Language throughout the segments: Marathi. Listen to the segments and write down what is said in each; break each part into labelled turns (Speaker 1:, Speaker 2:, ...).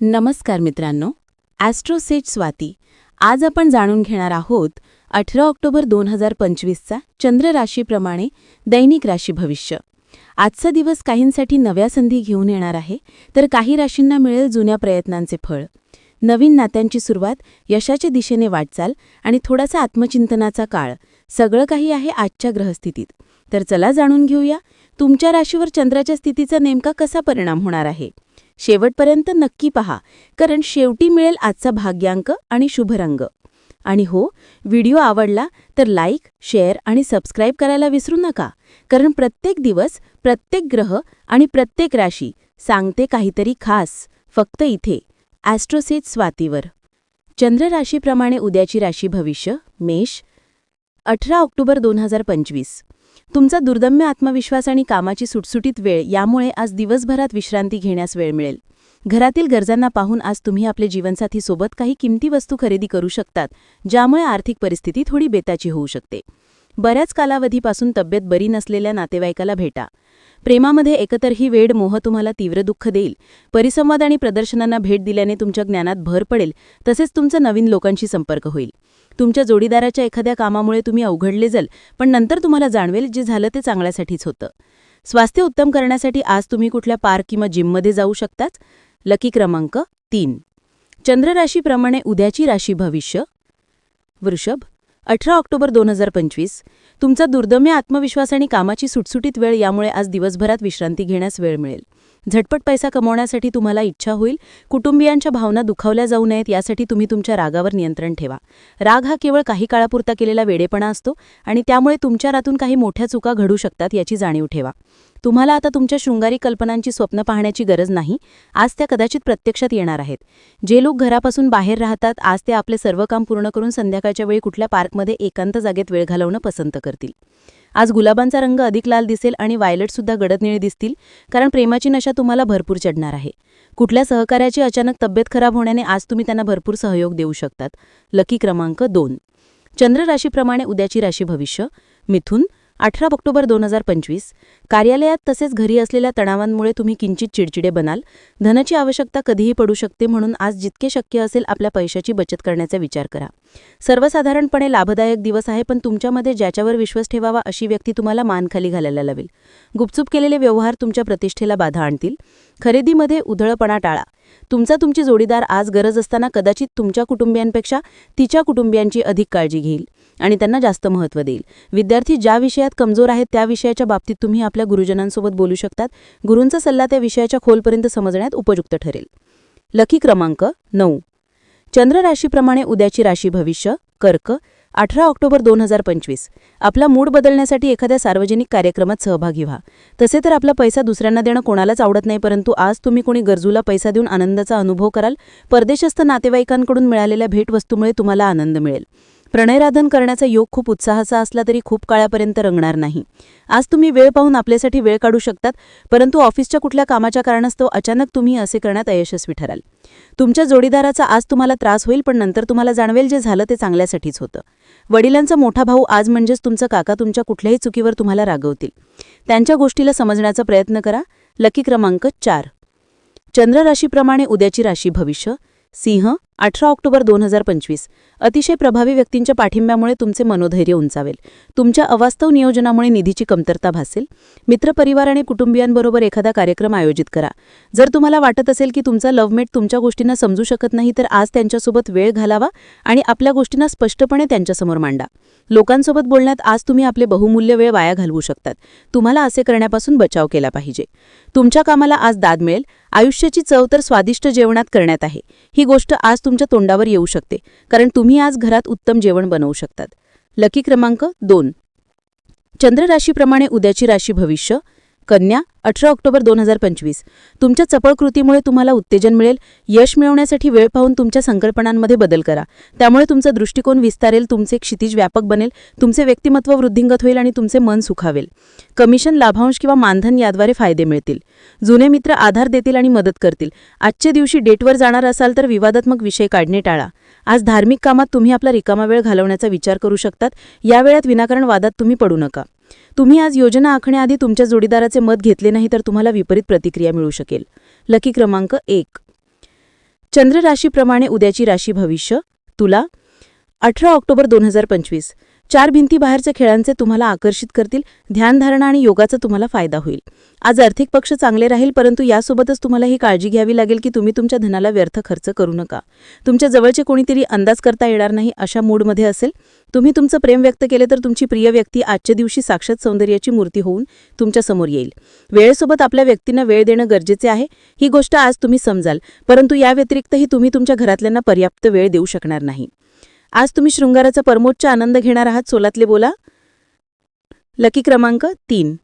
Speaker 1: नमस्कार मित्रांनो ॲस्ट्रोसेट स्वाती. आज आपण जाणून घेणार आहोत अठरा ऑक्टोबर दोन हजार पंचवीसचा चंद्र राशीप्रमाणे दैनिक राशी भविष्य. आजचा दिवस काहींसाठी नव्या संधी घेऊन येणार आहे तर काही राशींना मिळेल जुन्या प्रयत्नांचे फळ. नवीन नात्यांची सुरुवात यशाच्या दिशेने वाटचाल आणि थोडासा आत्मचिंतनाचा काळ. सगळं काही आहे आजच्या ग्रहस्थितीत. तर चला जाणून घेऊया तुमच्या राशीवर चंद्राच्या स्थितीचा नेमका कसा परिणाम होणार आहे? शेवटपर्यंत नक्की पहा कारण शेवटी मिळेल आजचा भाग्यांक आणि शुभरंग. आणि हो व्हिडिओ आवडला तर लाईक शेअर आणि सबस्क्राईब करायला विसरू नका कारण प्रत्येक दिवस प्रत्येक ग्रह आणि प्रत्येक राशी सांगते काहीतरी खास फक्त इथे ॲस्ट्रोसेट स्वातीवर. चंद्र राशीप्रमाणे उद्याची राशी भविष्य मेष अठरा ऑक्टोबर दोन हजार पंचवीस. तुमचा दुर्दम्य आत्मविश्वास आणि कामाची सुटसुटीत वेळ यामुळे आज दिवसभरात विश्रांती घेण्यास वेळ मिळेल. घरातील गरजांना पाहून आज तुम्ही आपले जीवनसाथी सोबत काही किमती वस्तू खरेदी करू शकतात ज्यामुळे आर्थिक परिस्थिती थोडी बेताची होऊ शकते. बऱ्याच कालावधीपासून तब्येत बरी नसलेल्या नातेवाईकाला भेटा. प्रेमामध्ये एकतर ही वेळ मोह तुम्हाला तीव्र दुःख देईल. परिसंवाद आणि प्रदर्शनांना भेट दिल्याने तुमच्या ज्ञानात भर पडेल तसेच तुमचा नवीन लोकांशी संपर्क होईल. तुमच्या जोडीदाराच्या एखाद्या कामामुळे तुम्ही अवघडले जाल पण नंतर तुम्हाला जाणवेल जे झालं ते चांगल्यासाठीच होतं. स्वास्थ्य उत्तम करण्यासाठी आज तुम्ही कुठल्या पार्क किंवा जिममध्ये जाऊ शकताच लकी क्रमांक तीन. चंद्रराशीप्रमाणे उद्याची राशी भविष्य. वृषभ अठरा ऑक्टोबर दोन हजार पंचवीस तुमचा दुर्दम्य आत्मविश्वास आणि कामाची सुटसुटीत वेळ यामुळे आज दिवसभरात विश्रांती घेण्यास वेळ मिळेल. झटपट पैसा कमवण्यासाठी तुम्हाला इच्छा होईल कुटुंबियांच्या भावना दुखावल्या जाऊ नयेत यासाठी तुम्ही तुमच्या रागावर नियंत्रण ठेवा. राग हा केवळ काही काळापुरता केलेला वेडेपणा असतो आणि त्यामुळे तुमच्या रातून काही मोठ्या चुका घडू शकतात याची जाणीव ठेवा. तुम्हाला आता तुमच्या शृंगारी कल्पनांची स्वप्न पाहण्याची गरज नाही. आज त्या कदाचित प्रत्यक्षात येणार आहेत. जे लोक घरापासून बाहेर राहतात आज ते आपले सर्व काम पूर्ण करून संध्याकाळच्या वेळी कुठल्या पार्कमध्ये एकांत जागेत वेळ घालवणं पसंत करतील. आज गुलाबांचा रंग अधिक लाल दिसेल आणि वायलटसुद्धा गडद दिसतील कारण प्रेमाची नशा तुम्हाला भरपूर चढणार आहे. कुठल्या सहकार्याची अचानक तब्येत खराब होण्याने आज तुम्ही त्यांना भरपूर सहयोग देऊ शकतात. लकी क्रमांक दोन. चंद्र राशीप्रमाणे उद्याची राशी भविष्य. मिथून अठरा ऑक्टोबर दोन हजार पंचवीस कार्यालयात तसेच घरी असलेल्या तणावांमुळे तुम्ही किंचित चिडचिडे बनाल. धनाची आवश्यकता कधीही पडू शकते म्हणून आज जितके शक्य असेल आपल्या पैशाची बचत करण्याचा विचार करा. सर्वसाधारणपणे लाभदायक दिवस आहे पण तुमच्यामध्ये ज्याच्यावर विश्वास ठेवावा अशी व्यक्ती तुम्हाला मान खाली घालायला लावेल. गुपचूप केलेले व्यवहार तुमच्या प्रतिष्ठेला बाधा आणतील. खरेदीमध्ये उधळपणा टाळा. तुमचा तुमची जोडीदार आज गरज असताना कदाचित तुमच्या कुटुंबियांपेक्षा तिच्या कुटुंबियांची अधिक काळजी घेईल. आणि त्यांना जास्त महत्त्व देईल. विद्यार्थी ज्या विषयात कमजोर आहेत त्या विषयाच्या बाबतीत तुम्ही आपल्या गुरुजनांसोबत बोलू शकतात. गुरूंचा सल्ला त्या विषयाच्या खोलपर्यंत समजण्यात उपयुक्त ठरेल. लकी क्रमांक नऊ. चंद्र राशीप्रमाणे उद्याची राशी भविष्य कर्क अठरा ऑक्टोबर दोन हजार पंचवीस. आपला मूड बदलण्यासाठी एखाद्या सार्वजनिक कार्यक्रमात सहभागी व्हा. तसे तर आपला पैसा दुसऱ्यांना देणं कोणालाच आवडत नाही परंतु आज तुम्ही कोणी गरजूला पैसा देऊन आनंदाचा अनुभव कराल. परदेशस्थ नातेवाईकांकडून मिळालेल्या भेटवस्तूमुळे तुम्हाला आनंद मिळेल. प्रणयराधन करण्याचा योग खूप उत्साहाचा असला तरी खूप काळापर्यंत रंगणार नाही. आज तुम्ही वेळ पाहून आपल्यासाठी वेळ काढू शकतात परंतु ऑफिसच्या कुठल्या कामाच्या कारणास्तव अचानक तुम्ही असे करण्यात अयशस्वी ठराल. तुमच्या जोडीदाराचा आज तुम्हाला त्रास होईल पण नंतर तुम्हाला जाणवेल जे झालं ते चांगल्यासाठीच होतं. वडिलांचा मोठा भाऊ आज म्हणजेच तुमचा काका तुमच्या कुठल्याही चुकीवर तुम्हाला रागवतील. त्यांच्या गोष्टीला समजण्याचा प्रयत्न करा. लकी क्रमांक चार. चंद्र राशीप्रमाणे उद्याची राशी भविष्य. सिंह अठरा ऑक्टोबर दोन हजार पंचवीस. अतिशय प्रभावी व्यक्तींच्या पाठिंब्यामुळे तुमचे मनोधैर्य उंचावेल. तुमच्या अवास्तव नियोजनामुळे निधीची कमतरता भासेल. मित्रपरिवार आणि कुटुंबियांबरोबर एखादा कार्यक्रम आयोजित करा. जर तुम्हाला वाटत असेल की तुमचा लव्हमेट तुमच्या गोष्टींना समजू शकत नाही तर आज त्यांच्यासोबत वेळ घालावा आणि आपल्या गोष्टींना स्पष्टपणे त्यांच्यासमोर मांडा. लोकांसोबत बोलण्यात आज तुम्ही आपले बहुमूल्य वेळ वाया घालवू शकतात. तुम्हाला असे करण्यापासून बचाव केला पाहिजे. तुमच्या कामाला आज दाद मिळेल. आयुष्याची चव तर स्वादिष्ट जेवणात करण्यात आहे. ही गोष्ट आज तुमच्या तोंडावर येऊ शकते कारण तुम्ही आज घरात उत्तम जेवण बनवू शकतात. लकी क्रमांक दोन. चंद्र राशीप्रमाणे उद्याची राशी भविष्य कन्या अठरा ऑक्टोबर दोन हजार पंचवीस. तुमच्या चपळ कृतीमुळे तुम्हाला उत्तेजन मिळेल. यश मिळवण्यासाठी वेळ पाहून तुमच्या संकल्पनांमध्ये बदल करा. त्यामुळे तुमचा दृष्टिकोन विस्तारेल तुमचे क्षितिज व्यापक बनेल तुमचे व्यक्तिमत्व वृद्धिंगत होईल आणि तुमचे मन सुखावेल. कमिशन लाभांश किंवा मानधन याद्वारे फायदे मिळतील. जुने मित्र आधार देतील आणि मदत करतील. आजच्या दिवशी डेटवर जाणार असाल तर विवादात्मक विषय काढणे टाळा. आज धार्मिक कामात तुम्ही आपला रिकामा वेळ घालवण्याचा विचार करू शकतात. या वेळात विनाकारण वादात तुम्ही पडू नका. तुम्ही आज योजना आखण्याआधी तुमच्या जोडीदाराचे मत घेतले नाही तर तुम्हाला विपरीत प्रतिक्रिया मिळू शकेल. लकी क्रमांक एक. चंद्र राशीप्रमाणे उद्याची राशी भविष्य. तुला अठरा ऑक्टोबर दोन हजार पंचवीस. चार भिंती बाहेरच्या खेळांचे तुम्हाला आकर्षित करतील ध्यानधारणा आणि योगाचा तुम्हाला फायदा होईल. आज आर्थिक पक्ष चांगले राहील परंतु यासोबतच तुम्हाला ही काळजी घ्यावी लागेल की तुम्ही तुमच्या धनाला व्यर्थ खर्च करू नका. तुमच्या जवळचे कोणीतरी अंदाज करता येणार नाही अशा मूडमध्ये असेल. तुम्ही तुमचं प्रेम व्यक्त केले तर तुमची प्रिय व्यक्ती आजच्या दिवशी साक्षात सौंदर्याची मूर्ती होऊन तुमच्यासमोर येईल. वेळेसोबत आपल्या व्यक्तींना वेळ देणं गरजेचे आहे. ही गोष्ट आज तुम्ही समजाल परंतु या व्यतिरिक्तही तुम्ही तुमच्या घरातल्यांना पर्याप्त वेळ देऊ शकणार नाही. आज तुम्ही शृंगाराचा परमोच्च आनंद घेणार आहात सोलातले बोला. लकी क्रमांक तीन.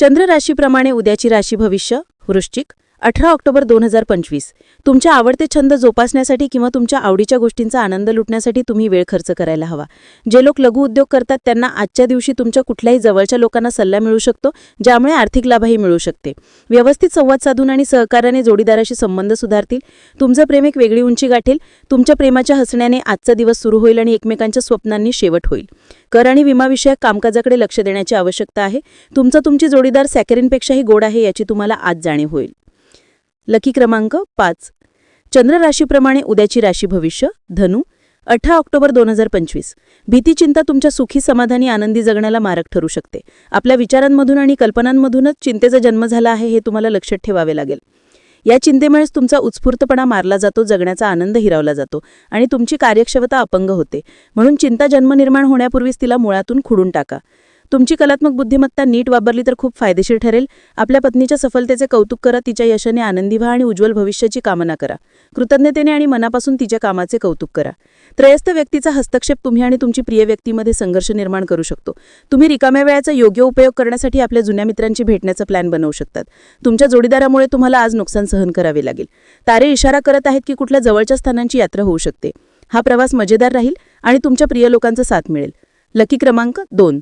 Speaker 1: चंद्र राशीप्रमाणे उद्याची राशी भविष्य वृश्चिक. अठरा ऑक्टोबर दोन हजार पंचवीस. तुमच्या आवडते छंद जोपासण्यासाठी किंवा तुमच्या आवडीच्या गोष्टींचा आनंद लुटण्यासाठी तुम्ही वेळ खर्च करायला हवा. जे लोक लघु उद्योग करतात त्यांना आजच्या दिवशी तुमच्या कुठल्याही जवळच्या लोकांना सल्ला मिळू शकतो ज्यामुळे आर्थिक लाभही मिळू शकते. व्यवस्थित संवाद साधून आणि सहकार्याने जोडीदाराशी संबंध सुधारतील. तुमचं प्रेम एक वेगळी उंची गाठेल. तुमच्या प्रेमाच्या हसण्याने आजचा दिवस सुरू होईल आणि एकमेकांच्या स्वप्नांनी शेवट होईल. कर आणि विमाविषयक कामकाजाकडे लक्ष देण्याची आवश्यकता आहे. तुमचा तुमची जोडीदार सॅकरीनपेक्षाही गोड आहे याची तुम्हाला आज जाणीव होईल. लकी क्रमांक पाच. चंद्र राशीप्रमाणे उद्याची राशी भविष्य. धनु अठरा ऑक्टोबर दोन हजार पंचवीस. भीती चिंता तुमच्या सुखी समाधानी आनंदी जगण्याला मारक ठरू शकते. आपल्या विचारांमधून आणि कल्पनांमधूनच चिंतेचा जन्म झाला आहे हे तुम्हाला लक्षात ठेवावे लागेल. या चिंतेमुळेच तुमचा उत्स्फूर्तपणा मारला जातो जगण्याचा आनंद हिरावला जातो आणि तुमची कार्यक्षमता अपंग होते. म्हणून चिंता जन्म निर्माण होण्यापूर्वीच तिला मुळातून खुडून टाका. तुमची कलात्मक बुद्धिमत्ता नीट वापरली तर खूप फायदेशीर ठरेल. आपल्या पत्नीच्या सफलतेचे कौतुक करा तिच्या यशाने आनंदी व्हा आणि उज्ज्वल भविष्याची कामना करा. कृतज्ञतेने आणि मनापासून तिच्या कामाचे कौतुक करा. त्रयस्थ व्यक्तीचा हस्तक्षेप तुम्ही आणि तुमची प्रिय व्यक्तीमध्ये संघर्ष निर्माण करू शकतो. तुम्ही रिकाम्या वेळाचा योग्य उपयोग करण्यासाठी आपल्या जुन्या मित्रांची भेटण्याचा प्लॅन बनवू शकतात. तुमच्या जोडीदारामुळे तुम्हाला आज नुकसान सहन करावे लागेल. तारे इशारा करत आहेत की कुठल्या जवळच्या स्थानांची यात्रा होऊ शकते. हा प्रवास मजेदार राहील आणि तुमच्या प्रिय लोकांचा साथ मिळेल. लकी क्रमांक दोन.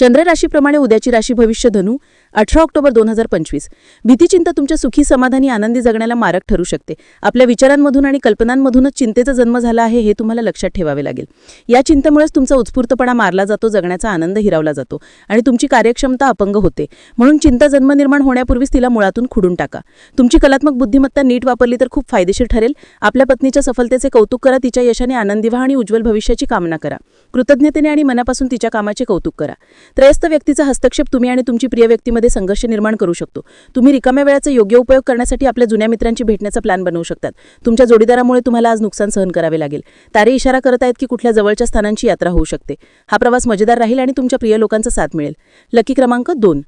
Speaker 1: चंद्र राशीप्रमाणे उद्याची राशी भविष्य धनु अठरा ऑक्टोबर दोन हजार पंचवीस. भीतीचिंता तुमच्या सुखी समाधानी आनंदी जगण्याला मारक ठरू शकते. आपल्या विचारांमधून आणि कल्पनांमधूनच चिंतेचा जन्म झाला आहे हे तुम्हाला लक्षात ठेवावे लागेल. या चिंतेमुळेच तुमचा उत्स्फूर्तपणा मारला जातो जगण्याचा आनंद हिरावला जातो आणि तुमची कार्यक्षमता अपंग होते. म्हणून चिंता जन्म निर्माण होण्यापूर्वीच तिला मुळातून खुडून टाका. तुमची कलात्मक बुद्धिमत्ता नीट वापरली तर खूप फायदेशीर ठरेल. आपल्या पत्नीच्या सफलतेचे कौतुक करा तिच्या यशाने आनंदी व्हा आणि उज्ज्वल भविष्याची कामना करा. कृतज्ञतेने आणि मनापासून तिच्या कामाचे कौतुक करा. त्रयस्थ व्यक्तीचा हस्तक्षेप तुम्ही आणि तुमची प्रिय व्यक्तीमध्ये संघर्ष निर्माण करू शकतो. तुम्ही रिकाम्या वेळाचा योग्य उपयोग करण्यासाठी आपल्या जुन्या मित्रांची भेटण्याचा प्लॅन बनवू शकतात. तुमच्या जोडीदारामुळे तुम्हाला आज नुकसान सहन करावे लागेल. तारे इशारा करत आहेत की कुठल्या जवळच्या स्थानांची यात्रा होऊ शकते. हा प्रवास मजेदार राहील आणि तुमच्या प्रिय लोकांचा साथ मिळेल. लकी क्रमांक दोन.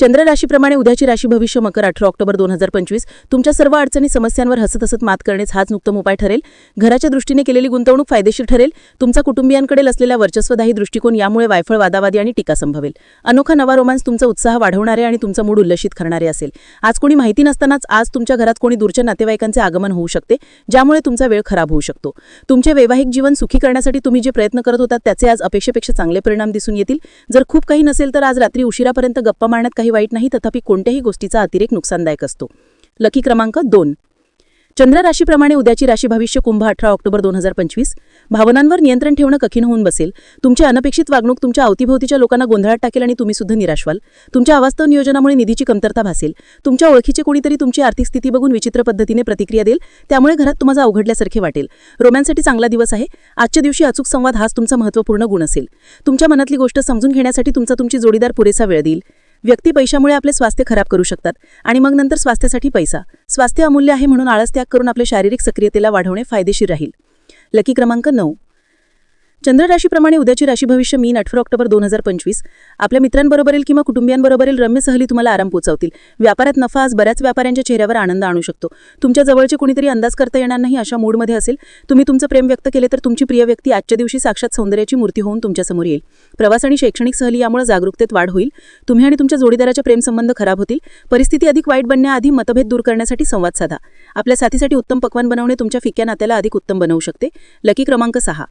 Speaker 1: चंद्र राशीप्रमाणे उद्याची राशी भविष्य मकर अठरा ऑक्टोबर दोन हजार पंचवीस. तुमच्या सर्व अडचणी समस्यांवर हसत हसत मात करणेच हाच उत्तम उपाय ठरेल. घराच्या दृष्टीने केलेली गुंतवणूक फायदेशीर ठरेल. तुमचा कुटुंबियांकडे असलेला वर्चस्वदाही दृष्टिकोन यामुळे वायफळ वादावादी आणि टीका संभवेल. अनोखा नवा रोमांस तुमचा उत्साह वाढवणारे आणि तुमचा मूड उल्लसित करणारे असेल. आज कोणी माहिती नसतानाच आज तुमच्या घरात कोणी दूरच्या नातेवाईकांचे आगमन होऊ शकते ज्यामुळे तुमचा वेळ खराब होऊ शकतो. तुमचे वैवाहिक जीवन सुखी करण्यासाठी तुम्ही जे प्रयत्न करत होता त्याचे आज अपेक्षेपेक्षा चांगले परिणाम दिसून येतील. जर खूप काही नसेल तर आज रात्री उशिरापर्यंत गप्पा मारण्यात काही वाईट नाही तथापि कोणत्याही गोष्टीचा अतिरेक नुकसानदायक असतो. लकी क्रमांक दोन. चंद्र राशीप्रमाणे उद्याची राशी भविष्य कुंभ अठरा ऑक्टोबर दोन हजार पंचवीस. भावनांवर नियंत्रण ठेवणं कठीण होऊन बसेल. तुमची अनपेक्षित वागणूक तुमच्या अवतीभोवतीच्या लोकांना गोंधळात टाकेल आणि तुम्ही सुद्धा निराश व्हाल तुमच्या अवास्तव नियोजनामुळे निधीची कमतरता भासेल. तुमच्या ओळखीचे कोणीतरी तुमची आर्थिक स्थिती बघून विचित्र पद्धतीने प्रतिक्रिया देईल. त्यामुळे घरात तुम्हाला अवघडल्यासारखे वाटेल. रोमॅन्ससाठी चांगला दिवस आहे. आजच्या दिवशी अचूक संवाद हाच तुमचा महत्त्वपूर्ण गुण असेल. तुमच्या मनातली गोष्ट समजून घेण्यासाठी तुमचा तुमची जोडीदार पुरेसा वेळ देईल. व्यक्ती पैशामुळे आपले स्वास्थ्य खराब करू शकतात आणि मग नंतर स्वास्थ्यासाठी पैसा. स्वास्थ्य अमूल्य आहे म्हणून आळस त्याग करून आपल्या शारीरिक सक्रियतेला वाढवणे फायदेशीर राहील. लकी क्रमांक नऊ. चंद्र राशीप्रमाणे उद्याची राशी भविष्य मीन अठरा ऑक्टोबर दोन हजार पंचवीस. आपल्या मित्रांबरोबरील किंवा कुटुंबियांबरोबरील रम्य सहली तुम्हाला आराम पोचवतील. व्यापारात नफा आज बऱ्याच व्यापाऱ्यांच्या चेहऱ्यावर आनंद आणू शकतो. तुमच्या जवळचे कोणीतरी अंदाज करता येणार नाही अशा मूडमध्ये असेल. तुम्ही तुमचं प्रेम व्यक्त केले तर तुमची प्रिय व्यक्ती आजच्या दिवशी साक्षात सौंदर्याची मूर्ती होऊन तुमच्यासमोर येईल. प्रवास आणि शैक्षणिक सहली यामुळे जागरूकतेत वाढ होईल. तुम्ही आणि तुमच्या जोडीदाराच्या प्रेमसंबंध खराब होतील. परिस्थिती अधिक वाईट बनण्याआधी मतभेद दूर करण्यासाठी संवाद साधा. आपल्या साथीसाठी उत्तम पक्वान बनवणे तुमच्या फिक्या नात्याला अधिक उत्तम बनवू शकते. लकी क्रमांक सहा.